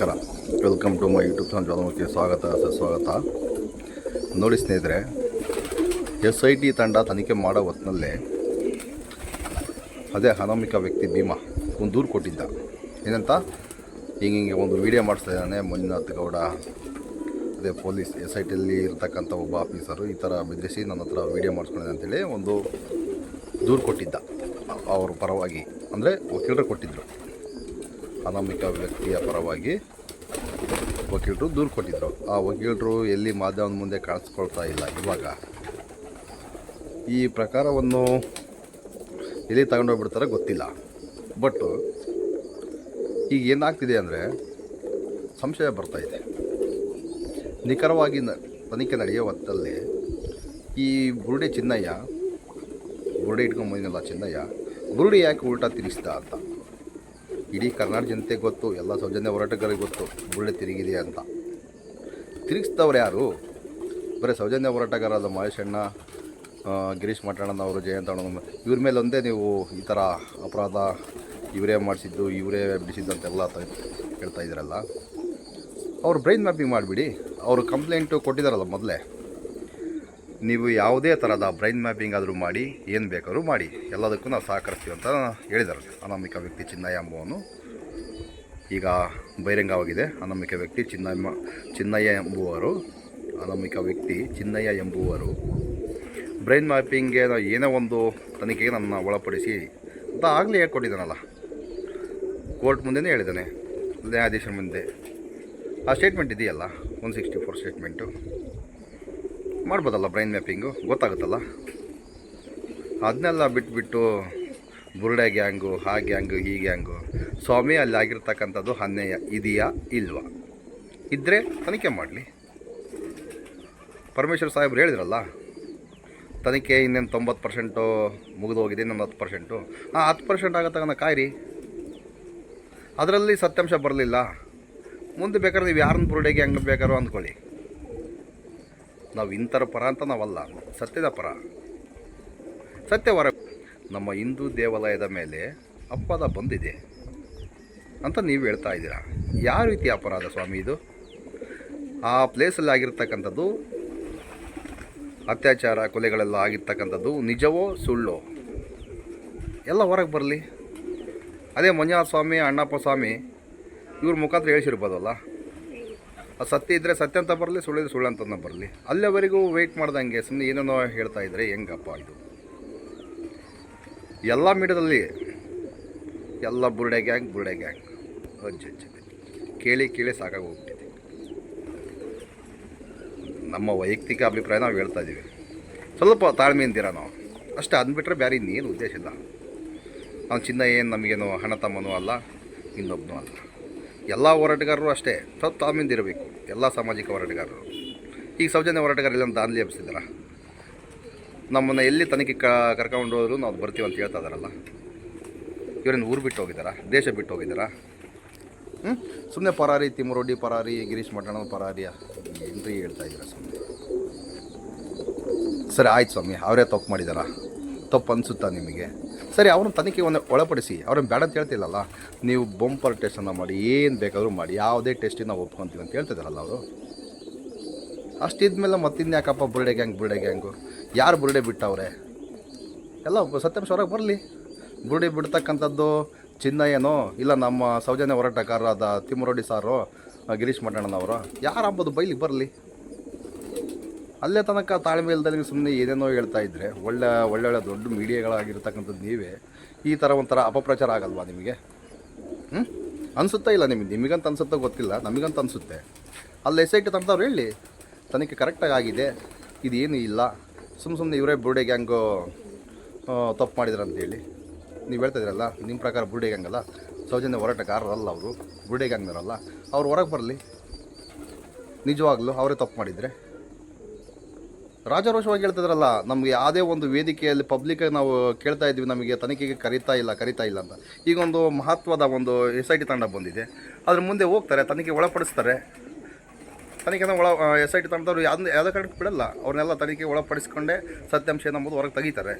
ನಮಸ್ಕಾರ. Welcome to my YouTube channel Jwalamukhi ಸ್ವಾಗತ, ಸುಸ್ವಾಗತ. ನೋಡಿ ಸ್ನೇಹಿತರೆ ಎಸ್ ಐ ಟಿ ತಂಡ ತನಿಖೆ ಮಾಡೋ ಹೊತ್ತಿನಲ್ಲೇ ಅದೇ ಅನಾಮಿಕ ವ್ಯಕ್ತಿ ಭೀಮಾ ಒಂದು ದೂರು ಕೊಟ್ಟಿದ್ದ. ಏನಂತ? ಹಿಂಗೆ ಹಿಂಗೆ ಒಂದು ವಿಡಿಯೋ ಮಾಡಿಸ್ತಾ ಇದ್ದಾನೆ, ಮಂಜುನಾಥ್ ಗೌಡ. ಅದೇ ಪೊಲೀಸ್ ಎಸ್ ಐ ಟಿಯಲ್ಲಿ ಇರ್ತಕ್ಕಂಥ ಒಬ್ಬ ಆಫೀಸರು ಈ ಥರ ಬೆದರಿಸಿ ನನ್ನ ಹತ್ರ ವೀಡಿಯೋ ಮಾಡಿಸ್ಕೊಂಡಿದೆ ಅಂತೇಳಿ ಒಂದು ದೂರು ಕೊಟ್ಟಿದ್ದ. ಅವ್ರ ಪರವಾಗಿ. ಅಂದರೆ ವಕೀಲರು ಕೊಟ್ಟಿದ್ದರು ಅನಾಮಿಕ ವ್ಯಕ್ತಿಯ ಪರವಾಗಿ ವಕೀಲರು ದೂರು ಕೊಟ್ಟಿದ್ದರು ಆ ವಕೀಲರು ಎಲ್ಲಿ ಮಾಧ್ಯಮದ ಮುಂದೆ ಕಾಣಿಸ್ಕೊಳ್ತಾ ಇಲ್ಲ ಇವಾಗ. ಈ ಪ್ರಕಾರವನ್ನು ಎಲ್ಲಿ ತಗೊಂಡೋಗ್ಬಿಡ್ತಾರೆ ಗೊತ್ತಿಲ್ಲ. ಬಟ್ ಈಗ ಏನಾಗ್ತಿದೆ ಅಂದರೆ ಸಂಶಯ ಬರ್ತಾ ಇದೆ. ನಿಖರವಾಗಿ ನ, ತನಿಖೆ ನಡೆಯೋ ಹೊತ್ತಲ್ಲಿ ಈ ಬುರುಡೆ ಚಿನ್ನಯ್ಯ, ಬುರುಡೆ ಇಟ್ಕೊಂಬಂದಿನಲ್ಲ ಚಿನ್ನಯ್ಯ, ಬುರುಡೆ ಯಾಕೆ ಉಲ್ಟಾ ತಿರುಗಿಸ್ದ ಅಂತ. ಇಡೀ ಕರ್ನಾಟಕ ಜನತೆ ಗೊತ್ತು, ಎಲ್ಲ ಸೌಜನ್ಯ ಹೋರಾಟಗಾರರಿಗೆ ಗೊತ್ತು ಬುಳ್ಳೆ ತಿರುಗಿದೆ ಅಂತ. ತಿರುಗಿಸ್ತವ್ರು ಯಾರು? ಬರೀ ಸೌಜನ್ಯ ಹೋರಾಟಗಾರರಾದ ಮಹೇಶ್ ಅಣ್ಣ ಗಿರೀಶ್ ಮಠಣ್ಣನವರು ಜಯಂತ ಅಣ್ಣ ಇವ್ರ ಮೇಲೆ ಒಂದೇ ನೀವು ಈ ಥರ ಅಪರಾಧ, ಇವರೇ ಮಾಡಿಸಿದ್ದು, ಇವರೇ ಬಿಡಿಸಿದ್ದು ಅಂತೆಲ್ಲ ಹೇಳ್ತಾ ಇದ್ದೀರಲ್ಲ ಅವ್ರು ಬ್ರೈನ್ ಮ್ಯಾಪಿಂಗ್ ಮಾಡಿಬಿಡಿ. ಅವರು ಕಂಪ್ಲೇಂಟು ಕೊಟ್ಟಿದ್ದಾರಲ್ಲ ಮೊದಲೇ. ನೀವು ಯಾವುದೇ ಥರದ ಬ್ರೈನ್ ಮ್ಯಾಪಿಂಗ್ ಆದರೂ ಮಾಡಿ, ಏನು ಬೇಕಾದ್ರೂ ಮಾಡಿ. ಎಲ್ಲದಕ್ಕೂ ನಾವು ಸಹಕರಿಸ್ತೀವಿ ಅಂತ ಹೇಳಿದ್ದಾರೆ ಅನಾಮಿಕ ವ್ಯಕ್ತಿ ಚಿನ್ನಯ್ಯ ಎಂಬುವನು ಈಗ ಬಹಿರಂಗವಾಗಿದೆ. ಅನಾಮಿಕ ವ್ಯಕ್ತಿ ಚಿನ್ನಮ್ಮ, ಚಿನ್ನಯ್ಯ ಎಂಬುವರು, ಅನಾಮಿಕ ವ್ಯಕ್ತಿ ಚಿನ್ನಯ್ಯ ಎಂಬುವರು ಬ್ರೈನ್ ಮ್ಯಾಪಿಂಗ್ಗೆ ನಾವು ಏನೋ ಒಂದು ತನಿಖೆಗೆ ನನ್ನ ಒಳಪಡಿಸಿ, ಅಂತ ಆಗಲೇ ಹೇಳ್ಕೊಟ್ಟಿದ್ದಾನಲ್ಲ. ಕೋರ್ಟ್ ಮುಂದೆನೇ ಹೇಳಿದ್ದಾನೆ. ನ್ಯಾಯಾಧೀಶರ ಮುಂದೆ. ಆ ಸ್ಟೇಟ್ಮೆಂಟ್ ಇದೆಯಲ್ಲ ಒನ್ ಸಿಕ್ಸ್ಟಿ ಫೋರ್ ಸ್ಟೇಟ್ಮೆಂಟು ಮಾಡ್ಬೋದಲ್ಲ ಬ್ರೈನ್ ಮ್ಯಾಪಿಂಗು ಗೊತ್ತಾಗುತ್ತಲ್ಲ? ಅದನ್ನೆಲ್ಲ ಬಿಟ್ಬಿಟ್ಟು ಬುರುಡೆ ಗ್ಯಾಂಗು ಆ ಗ್ಯಾಂಗು ಈ ಗ್ಯಾಂಗು, ಸ್ವಾಮಿ ಅಲ್ಲಿ ಆಗಿರ್ತಕ್ಕಂಥದ್ದು ಅನ್ಯಾಯ ಇದೆಯಾ, ಇಲ್ವಾ? ಇದ್ದರೆ ತನಿಖೆ ಮಾಡಲಿ. ಪರಮೇಶ್ವರ್ ಸಾಹೇಬ್ರು ಹೇಳಿದ್ರಲ್ಲ, ತನಿಖೆ ಇನ್ನೇನು ತೊಂಬತ್ತು ಪರ್ಸೆಂಟು ಮುಗಿದು ಹೋಗಿದೆ, ಇನ್ನೊಂದು ಹತ್ತು ಪರ್ಸೆಂಟು. ಆ ಹತ್ತು ಪರ್ಸೆಂಟ್ ಆಗೋ ಕಾಯಿರಿ. ಅದರಲ್ಲಿ ಸತ್ಯಾಂಶ ಬರಲಿಲ್ಲ. ಮುಂದೆ ಬೇಕಾದ್ರೆ ನೀವು ಯಾರನ್ನ ಬುರುಡೆಗೆ ಹೆಂಗೆ ಬೇಕಾರೋ ಅಂದ್ಕೊಳ್ಳಿ. ನಾವು ಇಂಥರ ಪರ ಅಂತ ನಾವಲ್ಲ, ಸತ್ಯದ ಪರ. ಸತ್ಯವರ ನಮ್ಮ ಹಿಂದೂ ದೇವಾಲಯದ ಮೇಲೆ ಅಪವಾದ ಬಂದಿದೆ ಅಂತ ನೀವು ಹೇಳ್ತಾ ಇದ್ದೀರಾ? ಯಾವ ರೀತಿ ಅಪರಾಧ ಸ್ವಾಮಿ ಇದು? ಆ ಪ್ಲೇಸಲ್ಲಿ ಆಗಿರ್ತಕ್ಕಂಥದ್ದು ಅತ್ಯಾಚಾರ ಕೊಲೆಗಳೆಲ್ಲ ಆಗಿರ್ತಕ್ಕಂಥದ್ದು ನಿಜವೋ ಸುಳ್ಳೋ? ಎಲ್ಲ ಹೊರಗೆ ಬರಲಿ. ಅದೇ ಮಂಜುನಾಥ ಸ್ವಾಮಿ ಅಣ್ಣಪ್ಪ ಸ್ವಾಮಿ ಇವ್ರ ಮುಖಾಂತರ ಹೇಳಿಸಿರ್ಬೋದಲ್ಲ? ಸತ್ಯ ಇದ್ದರೆ ಸತ್ಯ ಅಂತ ಬರಲಿ ಸುಳ್ಳಿದ್ರೆ ಸುಳ್ಳು ಅಂತ ಬರಲಿ. ಅಲ್ಲಿವರೆಗೂ ವೇಟ್ ಮಾಡ್ದಂಗೆ ಸುಮ್ಮನೆ ಏನೇನೋ ಹೇಳ್ತಾ ಇದ್ರೆ ಹೆಂಗಪ್ಪ ಇದು? ಎಲ್ಲ ಮೀಡಿಯಾದಲ್ಲಿ ಎಲ್ಲ ಬುರುಡೆ ಗ್ಯಾಂಗ್ ಬುರುಡೆ ಗ್ಯಾಂಗ್ ಅಜ್ಜ ಕೇಳಿ ಕೇಳಿ ಸಾಕಾಗಿ ಹೋಗ್ಬಿಟ್ಟಿದೆ ನಮ್ಮ ವೈಯಕ್ತಿಕ ಅಭಿಪ್ರಾಯ ನಾವು ಹೇಳ್ತಾ ಇದ್ದೀವಿ ಸ್ವಲ್ಪ ತಾಳ್ಮೆಯಿಂದಿರ ನಾವು. ಅಷ್ಟೇ ಅಂದ್ಬಿಟ್ರೆ ಬೇರೆ ಇನ್ನೇನು ಉದ್ದೇಶ ಇಲ್ಲ. ನಾವು ಚಿನ್ನ ಏನು ನಮಗೇನು ಹಣ ತಮ್ಮನೂ ಅಲ್ಲ ಇನ್ನೊಬ್ಬನೂ ಅಲ್ಲ. ಎಲ್ಲ ಹೋರಾಟಗಾರರು ಅಷ್ಟೇ ಸ್ವಲ್ಪ ಇರಬೇಕು, ಎಲ್ಲ ಸಾಮಾಜಿಕ ಹೋರಾಟಗಾರರು. ಈಗ ಸೌಜನ್ಯ ಹೋರಾಟಗಾರರೆಲ್ಲ ದಾನ್ಲಿ ಎಬ್ಸಿದಾರ ನಮ್ಮನ್ನು ಎಲ್ಲಿ ತನಿಖೆ ಕರ್ಕೊಂಡು ಹೋದ್ರು ನಾವು ಬರ್ತೀವಿ ಅಂತ ಹೇಳ್ತಾ ಇದಾರಲ್ಲ. ಇವರಿಂದ ಊರು ಬಿಟ್ಟು ಹೋಗಿದ್ದಾರಾ ದೇಶ ಬಿಟ್ಟು ಹೋಗಿದ್ದಾರಾ ಹ್ಞೂ ಸುಮ್ಮನೆ ಪರಾರಿ ತಿಮ್ಮರೊಡ್ಡಿ ಪರಾರಿ, ಗಿರೀಶ್ ಮಠಣ ಪರಾರಿಯ ಏನ್ರಿ ಹೇಳ್ತಾ ಇದ್ದೀರಾ ಸುಮ್ಮನೆ ಸರಿ, ಆಯ್ತು ಸ್ವಾಮಿ, ಅವರೇ ತಪ್ಪು ಮಾಡಿದಾರಾ? ತಪ್ಪು ಅನಿಸುತ್ತಾ ನಿಮಗೆ? ಸರಿ, ಅವ್ರನ್ನ ತನಿಖೆ ಒಂದು ಒಳಪಡಿಸಿ. ಅವ್ರನ್ನ ಬೇಡ ಅಂತ ಹೇಳ್ತಿಲ್ಲಲ್ಲ? ನೀವು ಬೊಂಪರ್ ಟೆಸ್ಟನ್ನು ಮಾಡಿ, ಏನು ಬೇಕಾದರೂ ಮಾಡಿ, ಯಾವುದೇ ಟೆಸ್ಟಿಗೆ ನಾವು ಒಪ್ಕೊತೀವಿ ಅಂತ ಹೇಳ್ತಿದ್ದಾರಲ್ಲ ಅವರು? ಅಷ್ಟಿದ್ಮೇಲೆ ಮತ್ತಿನ್ಯಾಕಪ್ಪ ಬುರ್ಡೆ ಗ್ಯಾಂಗ್ ಬುರ್ಡೆ ಗ್ಯಾಂಗು ಯಾರು ಬುರ್ಡೆ ಬಿಟ್ಟವ್ರೆ? ಎಲ್ಲ ಸತ್ಯಾಂಶ ಹೊರಗೆ ಬರಲಿ. ಬುರುಡೆ ಬಿಡ್ತಕ್ಕಂಥದ್ದು ಚಿನ್ನ ಏನೋ, ಇಲ್ಲ ನಮ್ಮ ಸೌಜನ್ಯ ಹೋರಾಟಗಾರರಾದ ತಿಮ್ಮರೊಡ್ಡಿ ಸಾರು, ಗಿರೀಶ್ ಮಠಣ್ಣನವರು ಯಾರು ಅಂಬೋದು ಬೈಲಿಗೆ ಬರಲಿ. ಅಲ್ಲೇ ತನಕ ತಾಳ್ಮೆ ಇಲ್ದಲ್ಲಿ ಸುಮ್ಮನೆ ಏನೇನೋ ಹೇಳ್ತಾ ಇದ್ದರೆ ಒಳ್ಳೆ, ಒಳ್ಳೊಳ್ಳೆ ದೊಡ್ಡ ಮೀಡಿಯಾಗಳಾಗಿರ್ತಕ್ಕಂಥದ್ದು ನೀವೇ, ಈ ಥರ ಒಂಥರ ಅಪಪ್ರಚಾರ ಆಗಲ್ವಾ ನಿಮಗೆ? ಹ್ಞೂ ಅನಿಸುತ್ತಾ ಇಲ್ಲ ನಿಮಗೆ? ನಿಮಗಂತ ಅನ್ಸುತ್ತೋ ಗೊತ್ತಿಲ್ಲ, ನಮಗಂತ ಅನಿಸುತ್ತೆ. ಅಲ್ಲಿ ಎಸ್ ಐ ಟಿ ತಂದವ್ರು ಹೇಳಿ, ತನಿಖೆ ಕರೆಕ್ಟಾಗಿ ಆಗಿದೆ, ಇದೇನು ಇಲ್ಲ ಸುಮ್ಮ ಸುಮ್ಮನೆ ಇವರೇ ಬುರುಡೆ ಗ್ಯಾಂಗು ತಪ್ಪು ಮಾಡಿದ್ರು ಅಂತೇಳಿ ನೀವು ಹೇಳ್ತಾ ಇದ್ರಲ್ಲ ನಿಮ್ಮ ಪ್ರಕಾರ ಬುರುಡೆ ಗ್ಯಾಂಗ್ ಸೌಜನ್ಯ ಹೋರಾಟಗಾರರಲ್ಲ ಅವರು ಬುರುಡೆ ಗ್ಯಾಂಗ್ನವರಲ್ಲ? ಅವ್ರು ಹೊರಗೆ ಬರಲಿ. ನಿಜವಾಗ್ಲೂ ಅವರೇ ತಪ್ಪು ಮಾಡಿದರೆ? ರಾಜಾರೋಷವಾಗಿ ಹೇಳ್ತಿದ್ರಲ್ಲ, ನಮಗೆ ಯಾವುದೇ ಒಂದು ವೇದಿಕೆಯಲ್ಲಿ ಪಬ್ಲಿಕ್ ನಾವು ಕೇಳ್ತಾ ಇದ್ವಿ, ನಮಗೆ ತನಿಖೆಗೆ ಕರೀತಾ ಇಲ್ಲ ಕರೀತಾ ಇಲ್ಲ ಅಂತ. ಈಗ ಒಂದು ಮಹತ್ವದ ಒಂದು ಎಸ್ ಐ ಟಿ ತಂಡ ಬಂದಿದೆ. ಅದ್ರ ಮುಂದೆ ಹೋಗ್ತಾರೆ, ತನಿಖೆ ಒಳಪಡಿಸ್ತಾರೆ. ತನಿಖೆನ ಒಳ ಎಸ್ ಐ ಟಿ ತಂಡದವ್ರು ಯಾವ್ದು, ಯಾವುದೇ ಕಾರಣಕ್ಕೆ ಬಿಡಲ್ಲ. ಅವ್ರನ್ನೆಲ್ಲ ತನಿಖೆ ಒಳಪಡಿಸ್ಕೊಂಡೇ ಸತ್ಯಾಂಶ ಏನಂಬುದು ಹೊರಗೆ ತೆಗಿತಾರೆ.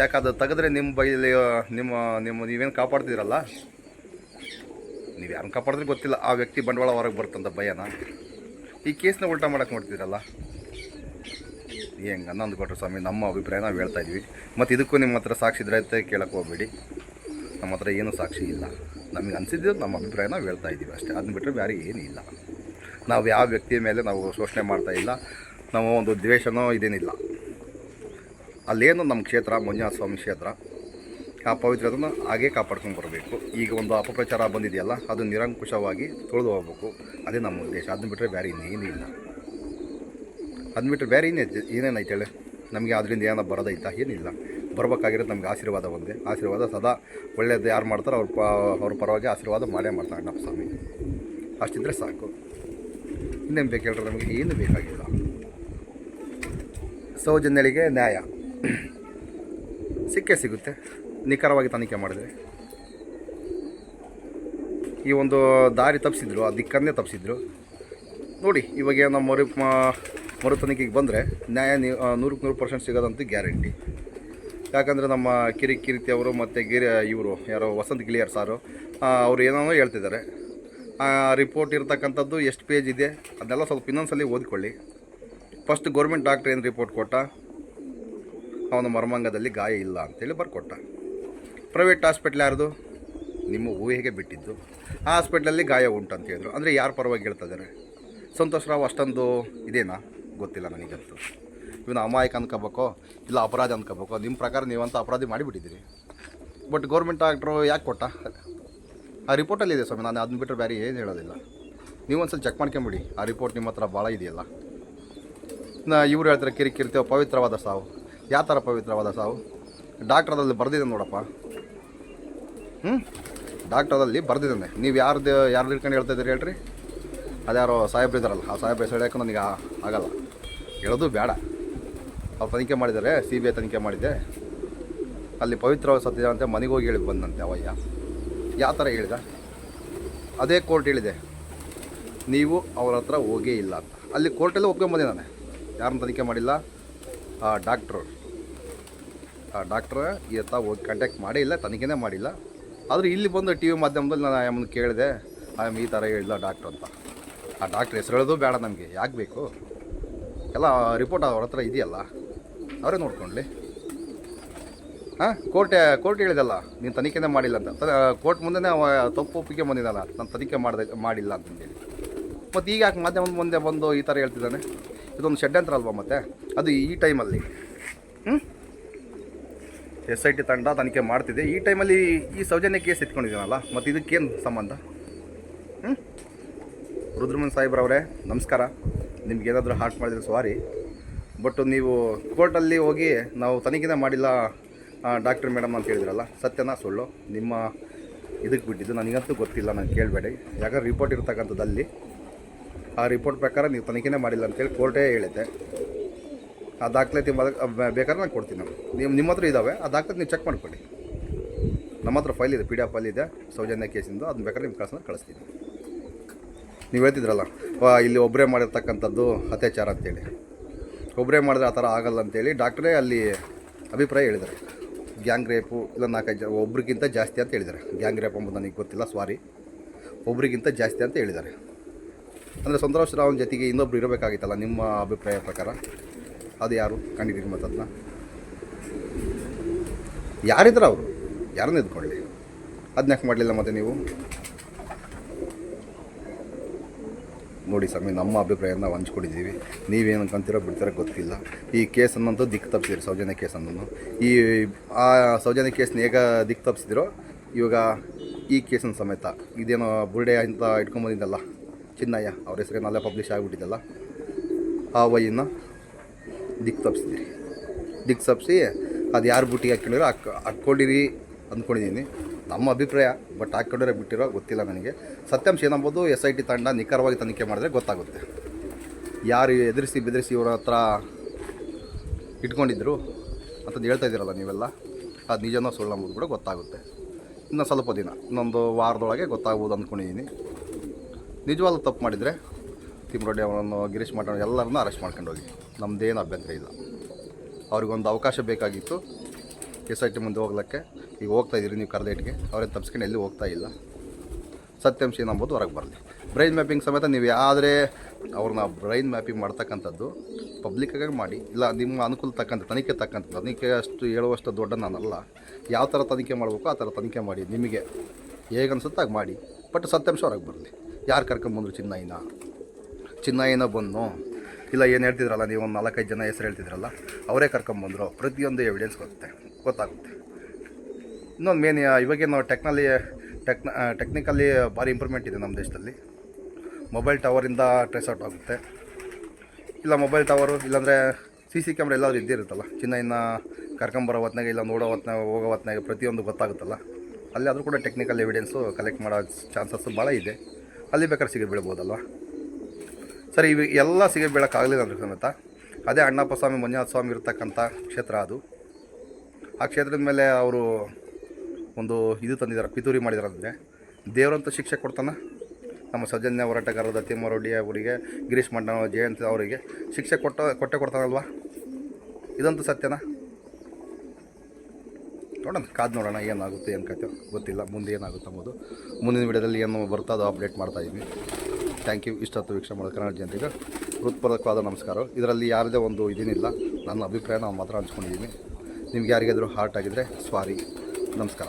ಯಾಕಂದ್ರೆ ತೆಗೆದ್ರೆ ನಿಮ್ಮ ಬೈಲಿ ನಿಮ್ಮ ನಿಮ್ಮ ನೀವೇನು ಕಾಪಾಡ್ತಿದ್ರಲ್ಲ ನೀವು ಯಾರನ್ನು ಕಾಪಾಡಿದ್ರೆ ಗೊತ್ತಿಲ್ಲ. ಆ ವ್ಯಕ್ತಿ ಬಂಡವಾಳ ಹೊರಗೆ ಬರ್ತಂತ ಭಯನ. ಈ ಕೇಸ್ನ ಉಲ್ಟಾ ಮಾಡೋಕ್ಕೆ ನೋಡ್ತಿದ್ದೀರಲ್ಲ ಹೆಂಗೆ ಅನ್ನೊಂದು ಕೊಟ್ಟರು ಸ್ವಾಮಿ, ನಮ್ಮ ಅಭಿಪ್ರಾಯ ನಾವು ಹೇಳ್ತಾ ಇದ್ವಿ. ಮತ್ತು ಇದಕ್ಕೂ ನಿಮ್ಮ ಹತ್ರ ಸಾಕ್ಷಿ ಇದ್ರೆ ಕೇಳಕ್ಕೆ ಹೋಗ್ಬೇಡಿ. ನಮ್ಮ ಹತ್ರ ಏನೂ ಸಾಕ್ಷಿ ಇಲ್ಲ. ನಮಗೆ ಅನಿಸಿದ್ದು ನಮ್ಮ ಅಭಿಪ್ರಾಯ ನಾವು ಹೇಳ್ತಾ ಇದ್ದೀವಿ ಅಷ್ಟೇ. ಅದನ್ನ ಬಿಟ್ಟರೆ ಬೇರೆ ಏನೂ ಇಲ್ಲ. ನಾವು ಯಾವ ವ್ಯಕ್ತಿಯ ಮೇಲೆ ನಾವು ಶೋಷಣೆ ಮಾಡ್ತಾ ಇಲ್ಲ, ನಾವು ಒಂದು ದ್ವೇಷನೋ ಇದೇನಿಲ್ಲ. ಅಲ್ಲೇನು ನಮ್ಮ ಕ್ಷೇತ್ರ ಮಂಜುನಾಥ ಸ್ವಾಮಿ ಕ್ಷೇತ್ರ, ಆ ಪವಿತ್ರತನ ಹಾಗೇ ಕಾಪಾಡ್ಕೊಂಡು ಬರಬೇಕು. ಈಗ ಒಂದು ಅಪಪ್ರಚಾರ ಬಂದಿದೆಯಲ್ಲ, ಅದು ನಿರಂಕುಶವಾಗಿ ತೊಳೆದು ಹೋಗ್ಬೇಕು. ಅದೇ ನಮ್ಮ ಉದ್ದೇಶ. ಅದನ್ನ ಬಿಟ್ಟರೆ ಬೇರೆ ಇನ್ನೇನೂ ಇಲ್ಲ ಅದನ್ನ ಬಿಟ್ಟರೆ ಬೇರೆ ಏನೇ ಏನೇನೈತೆ ಹೇಳಿ? ನಮಗೆ ಅದರಿಂದ ಏನೋ ಬರೋದೈತಾ? ಏನಿಲ್ಲ. ಬರಬೇಕಾಗಿರೋದು ನಮ್ಗೆ ಆಶೀರ್ವಾದ ಒಂದೇ. ಆಶೀರ್ವಾದ ಸದಾ ಒಳ್ಳೆಯದು ಯಾರು ಮಾಡ್ತಾರೋ ಅವ್ರ ಪ ಅವ್ರ ಪರವಾಗಿ ಆಶೀರ್ವಾದ ಮಾಡೇ ಮಾಡ್ತಾರೆ ಅಣ್ಣಪ್ಪ ಸ್ವಾಮಿ. ಅಷ್ಟಿದ್ರೆ ಸಾಕು. ಇನ್ನೇನು ಬೇಕು ಹೇಳ್ರೆ ನಮಗೆ? ಏನು ಬೇಕಾಗಿಲ್ಲ. ಸೌಜನ್ಯಳಿಗೆ ನ್ಯಾಯ. ಸಿಕ್ಕೇ ಸಿಗುತ್ತೆ. ನಿಖರವಾಗಿ ತನಿಖೆ ಮಾಡಿದ್ರೆ. ಈ ಒಂದು ದಾರಿ ತಪ್ಪಿಸಿದ್ರು ಆ ದಿಕ್ಕನ್ನೇ ತಪ್ಪಿಸಿದ್ರು ನೋಡಿ, ಇವಾಗ ನಮ್ಮ ಮರು ತನಿಖೆಗೆ ಬಂದರೆ ನ್ಯಾಯ ನೂರಕ್ಕೆ ನೂರು ಪರ್ಸೆಂಟ್ ಸಿಗೋದಂತೂ ಗ್ಯಾರಂಟಿ. ಯಾಕಂದರೆ ನಮ್ಮ ಕಿರಿ ಕಿರಿತಿ ಅವರು ಮತ್ತು ಗಿರಿ, ಇವರು, ಯಾರೋ ವಸಂತ್ ಗಿಳಿಯರ್ ಸಾರು ಅವರು ಏನೋ ಹೇಳ್ತಿದ್ದಾರೆ. ರಿಪೋರ್ಟ್ ಇರ್ತಕ್ಕಂಥದ್ದು ಎಷ್ಟು ಪೇಜ್ ಇದೆ ಅದನ್ನೆಲ್ಲ ಸ್ವಲ್ಪ ಇನ್ನೊಂದ್ಸಲಿ ಓದಿಕೊಳ್ಳಿ. ಫಸ್ಟ್ ಗೌರ್ಮೆಂಟ್ ಡಾಕ್ಟ್ರ್ ಏನು ರಿಪೋರ್ಟ್ ಕೊಟ್ಟ? ಅವನ ಮರ್ಮಾಂಗದಲ್ಲಿ ಗಾಯ ಇಲ್ಲ ಅಂತೇಳಿ ಬರ್ಕೊಟ್ಟ. ಪ್ರೈವೇಟ್ ಹಾಸ್ಪಿಟ್ಲ್ ಯಾರ್ದು? ನಿಮ್ಮ ಊಹೆಗೆ ಬಿಟ್ಟಿದ್ದು? ಆ ಹಾಸ್ಪಿಟ್ಲಲ್ಲಿ ಗಾಯ ಉಂಟು ಅಂತ ಹೇಳಿದ್ರು. ಅಂದರೆ ಯಾರು ಪರವಾಗಿ ಹೇಳ್ತಾ ಇದ್ದಾರೆ? ಸಂತೋಷ್ ರಾವ್ ಅಷ್ಟೊಂದು ಇದೇನಾ? ಗೊತ್ತಿಲ್ಲ ನನಗಂತೂ. ಇವನು ಅಮಾಯಕ ಅನ್ಕೋಬೇಕೋ, ಇಲ್ಲ ಅಪರಾಧ ಅನ್ಕೋಬೇಕೋ ನಿಮ್ಮ ಪ್ರಕಾರ ನೀವಂತ ಅಪರಾಧಿ ಮಾಡಿಬಿಟ್ಟಿದ್ದೀರಿ. ಬಟ್ ಗೌರ್ಮೆಂಟ್ ಡಾಕ್ಟ್ರು ಯಾಕೆ ಕೊಟ್ಟ? ಆ ರಿಪೋರ್ಟಲ್ಲಿ ಇದೆ ಸ್ವಾಮಿ, ನಾನು ಅದನ್ನ ಬಿಟ್ಟರೆ ಬೇರೆ ಏನು ಹೇಳೋದಿಲ್ಲ. ನೀವು ಒಂದ್ಸಲ ಚೆಕ್ ಮಾಡ್ಕೊಂಬಿಡಿ, ಆ ರಿಪೋರ್ಟ್ ನಿಮ್ಮ ಹತ್ರ ಭಾಳ ಇದೆಯಲ್ಲ. ನಾ ಇವ್ರು ಹೇಳ್ತಾರೆ ಕಿರಿ ಕಿರ್ತೇವೆ ಪವಿತ್ರವಾದ ಸಾವು. ಯಾವ ಥರ ಪವಿತ್ರವಾದ ಸಾವು? ಡಾಕ್ಟ್ರದಲ್ಲಿ ಬರೆದಿದೆ ನೋಡಪ್ಪ. ಹ್ಞೂ ಡಾಕ್ಟ್ರದಲ್ಲಿ ಬರ್ದಿದ್ದಾನೆ ನೀವು ಯಾರ್ದು ಯಾರು ಹಿಡ್ಕೊಂಡು ಹೇಳ್ತಾ ಇದ್ದೀರಿ ಹೇಳ್ರಿ? ಅದ್ಯಾರೋ ಸಾಹೇಬ್ರು ಇದ್ದಾರಲ್ಲ ಆ ಸಾಹೇಬ್ರ ಹೆಸರು ನನಗೆ ಆಗಲ್ಲ. ಹೇಳೋದು ಬೇಡ. ಅವ್ರು ತನಿಖೆ ಮಾಡಿದ್ದಾರೆ ಸಿ ಬಿ ಐ ತನಿಖೆ ಮಾಡಿದ್ದೆ ಅಲ್ಲಿ ಪವಿತ್ರ ಸತ್ಯ ಅಂತ ಮನೆಗೆ ಹೋಗಿ ಹೇಳಿ ಬಂದಂತೆ ಅವಯ್ಯ. ಯಾವ ಥರ ಹೇಳಿದ? ಅದೇ ಕೋರ್ಟ್ ಹೇಳಿದೆ, ನೀವು ಅವ್ರ ಹತ್ರ ಹೋಗೇ ಇಲ್ಲ ಅಂತ. ಅಲ್ಲಿ ಕೋರ್ಟಲ್ಲೇ ನಾನು. ಯಾರನ್ನ ತನಿಖೆ ಮಾಡಿಲ್ಲ. ಆ ಡಾಕ್ಟ್ರು, ಆ ಡಾಕ್ಟ್ರ್ ಈ ಹತ್ರ ಹೋಗಿ ಕಾಂಟ್ಯಾಕ್ಟ್ ಮಾಡೇ ಇಲ್ಲ, ತನಿಖೆನೇ ಮಾಡಿಲ್ಲ. ಆದರೆ ಇಲ್ಲಿ ಬಂದು ಟಿ ವಿ ಮಾಧ್ಯಮದಲ್ಲಿ ನಾನು ಆಯಮ್ಮನ ಕೇಳಿದೆ, ಆಯಮ್ಮ, ಈ ಥರ ಹೇಳಿಲ್ಲ ಡಾಕ್ಟ್ರು ಅಂತ. ಆ ಡಾಕ್ಟ್ರ್ ಹೆಸರು ಹೇಳೋದು ಬೇಡ ನಮಗೆ, ಯಾಕೆ ಬೇಕು? ಎಲ್ಲ ರಿಪೋರ್ಟ್ ಅವ್ರ ಹತ್ರ ಇದೆಯಲ್ಲ? ಅವರೇ ನೋಡ್ಕೊಳ್ಳಿ ಹಾಂ, ಕೋರ್ಟ್ ಕೋರ್ಟ್ ಹೇಳಿದಲ್ಲ, ನೀನು ತನಿಖೆನೇ ಮಾಡಿಲ್ಲ ಅಂತ. ಕೋರ್ಟ್ ಮುಂದೆ ಅವ ತಪ್ಪು ಒಪ್ಪಿಗೆ ಬಂದಿದ್ದಲ್ಲ ನಾನು ತನಿಖೆ ಮಾಡಿದೆ, ಮಾಡಿಲ್ಲ ಅಂತಂದೇಳಿ ಮತ್ತು ಈಗ ಯಾಕೆ ಮಾಧ್ಯಮದ ಮುಂದೆ ಬಂದು ಈ ಥರ ಹೇಳ್ತಿದ್ದಾನೆ? ಇದೊಂದು ಷಡ್ಯಂತ್ರ ಅಲ್ವಾ ಮತ್ತೆ? ಅದು ಈ ಟೈಮಲ್ಲಿ. ಹ್ಞೂ ಎಸ್ ಐ ಟಿ ತಂಡ ತನಿಖೆ ಮಾಡ್ತಿದೆ. ಈ ಟೈಮಲ್ಲಿ ಈ ಸೌಜನ್ಯ ಕೇಸ್ ಎತ್ಕೊಂಡಿದ್ದೀನಲ್ಲ, ಮತ್ತು ಇದಕ್ಕೇನು ಸಂಬಂಧ? ಹ್ಞೂ ರುದ್ರಮನ್ ಸಾಹೇಬ್ರವರೇ, ನಮಸ್ಕಾರ. ನಿಮ್ಗೆ ಏನಾದರೂ ಹಾರ್ಟ್ ಮಾಡಿದ್ರೆ ಸಾರಿ ಬಟ್ ನೀವು ಕೋರ್ಟಲ್ಲಿ ಹೋಗಿ ನಾವು ತನಿಖೆನೇ ಮಾಡಿಲ್ಲ ಡಾಕ್ಟರ್ ಮೇಡಮ್ ಅಂತ ಹೇಳಿದ್ರಲ್ಲ, ಸತ್ಯನ ಸುಳ್ಳು. ನಿಮ್ಮ ಇದಕ್ಕೆ ಬಿಟ್ಟಿದ್ದು ನನಗಂತೂ ಗೊತ್ತಿಲ್ಲ, ನಾನು ಕೇಳಬೇಡಿ. ಯಾಕಂದ್ರೆ ರಿಪೋರ್ಟ್ ಇರ್ತಕ್ಕಂಥದ್ದಲ್ಲಿ ಆ ರಿಪೋರ್ಟ್ ಪ್ರಕಾರ ನೀವು ತನಿಖೆನೇ ಮಾಡಿಲ್ಲ ಅಂತೇಳಿ ಕೋರ್ಟೇ ಹೇಳಿದ್ದೆ. ಆ ದಾಖಲಾತಿ ಬೇಕಾದ್ರೆ ನಾನು ಕೊಡ್ತೀನಿ ನಾವು ನೀವು ನಿಮ್ಮ ಹತ್ರ ಇದ್ದಾವೆ, ಆ ದಾಖಲಾತಿ ನೀವು ಚೆಕ್ ಮಾಡ್ಕೊಳ್ಳಿ ನಮ್ಮ ಹತ್ರ ಫೈಲ್ ಇದೆ ಪಿ ಡಿ ಎಫ್ ಫೈಲ್ ಇದೆ, ಸೌಜನ್ಯ ಕೇಸಿಂದು ಅದನ್ನ ಬೇಕಾದ್ರೆ ನಿಮ್ಮ ಕಳ್ಸೋಣ ಕಳಿಸ್ತೀನಿ. ನೀವು ಹೇಳ್ತಿದ್ರಲ್ಲ ಇಲ್ಲಿ ಒಬ್ಬರೇ ಮಾಡಿರ್ತಕ್ಕಂಥದ್ದು ಅತ್ಯಾಚಾರ ಅಂತೇಳಿ. ಒಬ್ಬರೇ ಮಾಡಿದ್ರೆ ಆ ಥರ ಆಗಲ್ಲ ಅಂತೇಳಿ ಡಾಕ್ಟ್ರೇ ಅಲ್ಲಿ ಅಭಿಪ್ರಾಯ ಹೇಳಿದ್ದಾರೆ. ಗ್ಯಾಂಗ್ ರೇಪು ಇಲ್ಲ ನಾಲ್ಕೈದು ಜನ ಒಬ್ರಿಗಿಂತ ಜಾಸ್ತಿ ಅಂತ ಹೇಳಿದ್ದಾರೆ. ಗ್ಯಾಂಗ್ ರೇಪ್ ಅಂಬುದು ನನಗೆ ಗೊತ್ತಿಲ್ಲ ಸಾರಿ ಒಬ್ರಿಗಿಂತ ಜಾಸ್ತಿ ಅಂತ ಹೇಳಿದ್ದಾರೆ. ಅಂದರೆ ಸಂತೋಷ್ ರಾವ್ನ ಜೊತೆಗೆ ಇನ್ನೊಬ್ರು ಇರಬೇಕಾಗಿತ್ತಲ್ಲ, ನಿಮ್ಮ ಅಭಿಪ್ರಾಯ ಪ್ರಕಾರ? ಅದು ಯಾರು? ಕಂಡಿದ್ದೀರಿ ಮತ್ತು ಅದನ್ನ ಯಾರಿದ್ರು ಅವರು? ಯಾರನ್ನ ಇದ್ಕೊಳ್ಳಿ ಅದನ್ನ ಯಾಕೆ ಮಾಡಲಿಲ್ಲ ಮತ್ತೆ ನೀವು? ನೋಡಿ ಸ್ವಾಮಿ, ನಮ್ಮ ಅಭಿಪ್ರಾಯನ ಹಂಚ್ಕೊಂಡಿದ್ದೀವಿ. ನೀವೇನು ಅನ್ಕೊಂತೀರೋ ಬಿಡ್ತಾರೋ ಗೊತ್ತಿಲ್ಲ. ಈ ಕೇಸನ್ನಂತೂ ದಿಕ್ಕು ತಪ್ಪಿಸಿದ್ರು, ಸೌಜನ್ಯ ಕೇಸನ್ನು ಈ, ಆ ಸೌಜನ್ಯ ಕೇಸ್ನ ಹೇಗ ದಿಕ್ಕು ತಪ್ಪಿಸಿದಿರೋ, ಇವಾಗ ಈ ಕೇಸಿನ ಸಮೇತ ಇದೇನೋ ಬುರ್ಡೆ ಅಂತ ಇಟ್ಕೊಂಬಂದಿದ್ದಲ್ಲ, ಚಿನ್ನಯ್ಯ ಅವ್ರ ಹೆಸರೇನಲ್ಲ ಪಬ್ಲಿಷ್ ಆಗಿಬಿಟ್ಟಿದ್ದಲ್ಲ, ಆ ವೈನ ದಿಕ್ಕು ತಪ್ಪಿಸಿದಿರಿ. ದಿಕ್ಕು ತಪ್ಪಿಸಿ ಅದು ಯಾರು ಬುಟ್ಟಿಗೆ ಹಾಕ್ಕೊಂಡಿರೋ ಹಾಕ್ ಹಾಕ್ಕೊಂಡಿರಿ ಅಂದ್ಕೊಂಡಿದ್ದೀನಿ. ನಮ್ಮ ಅಭಿಪ್ರಾಯ ಬಟ್ ಹಾಕ್ಕೊಂಡಿರೋ ಬಿಟ್ಟಿರೋ ಗೊತ್ತಿಲ್ಲ ನನಗೆ. ಸತ್ಯಾಂಶ ಏನಂಬೋದು ಎಸ್ ಐ ಟಿ ತಂಡ ನಿಖರವಾಗಿ ತನಿಖೆ ಮಾಡಿದ್ರೆ ಗೊತ್ತಾಗುತ್ತೆ. ಯಾರು ಎದುರಿಸಿ ಬೆದರಿಸಿ ಇವರ ಹತ್ರ ಇಟ್ಕೊಂಡಿದ್ರು ಅಂತ ಹೇಳ್ತಾ ಇದ್ದೀರಲ್ಲ ನೀವೆಲ್ಲ? ಅದು ನಿಜನೋ ಸುಳ್ಳು ಅಂಬೋದು ಕೂಡ ಗೊತ್ತಾಗುತ್ತೆ. ಇನ್ನು ಸ್ವಲ್ಪ ದಿನ, ಇನ್ನೊಂದು ವಾರದೊಳಗೆ ಗೊತ್ತಾಗ್ಬೋದು ಅಂದ್ಕೊಂಡಿದ್ದೀನಿ ನಿಜವಾದ ತಪ್ಪು ಮಾಡಿದರೆ ತಿಮ್ಮರೊಡ್ಡಿ ಅವರನ್ನು, ಗಿರೀಶ್ ಮಾಡೋಣ ಎಲ್ಲರನ್ನೂ ಅರೆಸ್ಟ್ ಮಾಡ್ಕೊಂಡು ಹೋಗಿ ನಮ್ಮದೇನು ಅಭ್ಯಂತರ ಇಲ್ಲ. ಅವ್ರಿಗೊಂದು ಅವಕಾಶ ಬೇಕಾಗಿತ್ತು. ಎಸ್ ಆರ್ ಟಿ ಮುಂದೆ ಹೋಗ್ಲಿಕ್ಕೆ. ಈಗ ಹೋಗ್ತಾ ಇದ್ದೀರಿ ನೀವು ಕರ್ದೇಟ್ಗೆ ಅವ್ರೇನು ತಪ್ಸ್ಕೊಂಡು ಎಲ್ಲಿ ಹೋಗ್ತಾ ಇಲ್ಲ. ಸತ್ಯಾಂಶ ಏನಂಬೋದು ಹೊರಗೆ ಬರಲಿ. ಬ್ರೈನ್ ಮ್ಯಾಪಿಂಗ್ ಸಮೇತ ನೀವು ಯಾವುದೇ ಅವ್ರನ್ನ ಬ್ರೈನ್ ಮ್ಯಾಪಿಂಗ್ ಮಾಡ್ತಕ್ಕಂಥದ್ದು ಪಬ್ಲಿಕ್ಕಾಗಿ ಮಾಡಿ. ಇಲ್ಲ, ನಿಮ್ಮ ಅನುಕೂಲ ತಕ್ಕಂಥ ತನಿಖೆ ತಕ್ಕಂಥ ತನಿಖೆ ಅಷ್ಟು ಹೇಳುವಷ್ಟು ದೊಡ್ಡ ನಾನಲ್ಲ. ಯಾವ ಥರ ತನಿಖೆ ಮಾಡಬೇಕು, ಆ ಥರ ತನಿಖೆ ಮಾಡಿ. ನಿಮಗೆ ಹೇಗೆ ಅನ್ಸುತ್ತೆ ಹಾಗೆ ಮಾಡಿ. ಬಟ್ ಸತ್ಯಾಂಶ ಹೊರಗೆ ಬರಲಿ. ಯಾರು ಕರ್ಕೊಂಬಂದ್ರು ಚಿನ್ನಯ್ಯನ? ಚಿನ್ನಯ್ಯನ ಬಂದು ಇಲ್ಲ, ಏನು ಹೇಳ್ತಿದ್ರಲ್ಲ, ನೀವು ಒಂದು ನಾಲ್ಕೈದು ಜನ ಹೆಸರು ಹೇಳ್ತಿದ್ರಲ್ಲ, ಅವರೇ ಕರ್ಕೊಂಬಂದರು ಪ್ರತಿಯೊಂದು ಎವಿಡೆನ್ಸ್ ಗೊತ್ತೆ. ಗೊತ್ತಾಗುತ್ತೆ. ಇನ್ನೊಂದು ಮೇನ್ ಇವಾಗೇನು ಟೆಕ್ನಾಲಿ ಟೆಕ್ನ ಟೆಕ್ನಿಕಲಿ ಭಾರಿ ಇಂಪ್ರೂವ್ಮೆಂಟ್ ಇದೆ ನಮ್ಮ ದೇಶದಲ್ಲಿ. ಮೊಬೈಲ್ ಟವರಿಂದ ಟ್ರೇಸ್ ಔಟ್ ಆಗುತ್ತೆ. ಇಲ್ಲ ಮೊಬೈಲ್ ಟವರು ಇಲ್ಲಾಂದರೆ ಸಿ ಸಿ ಕ್ಯಾಮ್ರಾ ಎಲ್ಲಾದರೂ ಇದ್ದೇ ಇರುತ್ತಲ್ಲ? ಚಿನ್ನ ಇನ್ನು ಕರ್ಕೊಂಬರೋ ಹೊತ್ನಾಗ ಇಲ್ಲ ನೋಡೋ ಹೊತ್ನಾಗ ಹೋಗೋ ಹೊತ್ನಾಗ ಪ್ರತಿಯೊಂದು ಗೊತ್ತಾಗುತ್ತಲ್ಲ? ಅಲ್ಲಿ ಆದರೂ ಕೂಡ ಟೆಕ್ನಿಕಲ್ ಎವಿಡೆನ್ಸು ಕಲೆಕ್ಟ್ ಮಾಡೋ ಚಾನ್ಸಸ್ಸು ಭಾಳ ಇದೆ. ಅಲ್ಲಿ ಬೇಕಾದ್ರೆ ಸಿಗಿ ಬೀಳ್ಬೋದಲ್ವ? ಸರಿ, ಇವು ಎಲ್ಲ ಸಿಗಿ ಬೀಳೋಕ್ಕಾಗಲಿಲ್ಲ ಅಂದ್ರೆ ಸಮೇತ. ಅದೇ ಅಣ್ಣಪ್ಪ ಸ್ವಾಮಿ ಮಂಜುನಾಥ ಸ್ವಾಮಿ ಇರ್ತಕ್ಕಂಥ ಕ್ಷೇತ್ರ ಅದು. ಆ ಕ್ಷೇತ್ರದ ಮೇಲೆ ಅವರು ಒಂದು ಇದು ತಂದಿದ್ದಾರೆ, ಪಿತೂರಿ ಮಾಡಿದ್ದಾರೆ ಅಂದರೆ. ದೇವರಂತ ಶಿಕ್ಷೆ ಕೊಡ್ತಾನೆ. ನಮ್ಮ ಸೌಜನ್ಯ ಹೋರಾಟಗಾರರಾದ ತಿಮ್ಮರೊಡ್ಡಿ ಅವರಿಗೆ, ಗಿರೀಶ್ ಮಂಡನ, ಜಯಂತ್ ಅವರಿಗೆ ಶಿಕ್ಷೆ ಕೊಟ್ಟ, ಕೊಟ್ಟೆ ಕೊಡ್ತಾನಲ್ವಾ? ಇದಂತೂ ಸತ್ಯನಾ? ನೋಡೋಣ, ಕಾದು ನೋಡೋಣ ಏನಾಗುತ್ತೆ ಏನು ಕತೆ ಗೊತ್ತಿಲ್ಲ, ಮುಂದೆ ಏನಾಗುತ್ತೆ ಅಂಬೋದು ಮುಂದಿನ ವಿಡಿಯೋದಲ್ಲಿ ಏನು ಬರುತ್ತೋ ಅದು ಅಪ್ಡೇಟ್ ಮಾಡ್ತಾ ಇದ್ದೀನಿ ಥ್ಯಾಂಕ್ ಯು ಇಷ್ಟೊತ್ತು ವೀಕ್ಷಣೆ ಮಾಡೋದು ಕನ್ನಡ ಜನರಿಗೆ ಹೃತ್ಪೂರ್ವಕವಾದ ನಮಸ್ಕಾರ. ಇದರಲ್ಲಿ ಯಾರದೇ ಒಂದು ಇದೇನಿಲ್ಲ, ನನ್ನ ಅಭಿಪ್ರಾಯ ನಾವು ಮಾತ್ರ ಹಂಚ್ಕೊಂಡಿದ್ದೀನಿ ನಿಮ್ಗೆ ಯಾರಿಗಾದರೂ ಹಾರ್ಟ್ ಆಗಿದ್ದರೆ ಸ್ವಾರಿ ನಮಸ್ಕಾರ.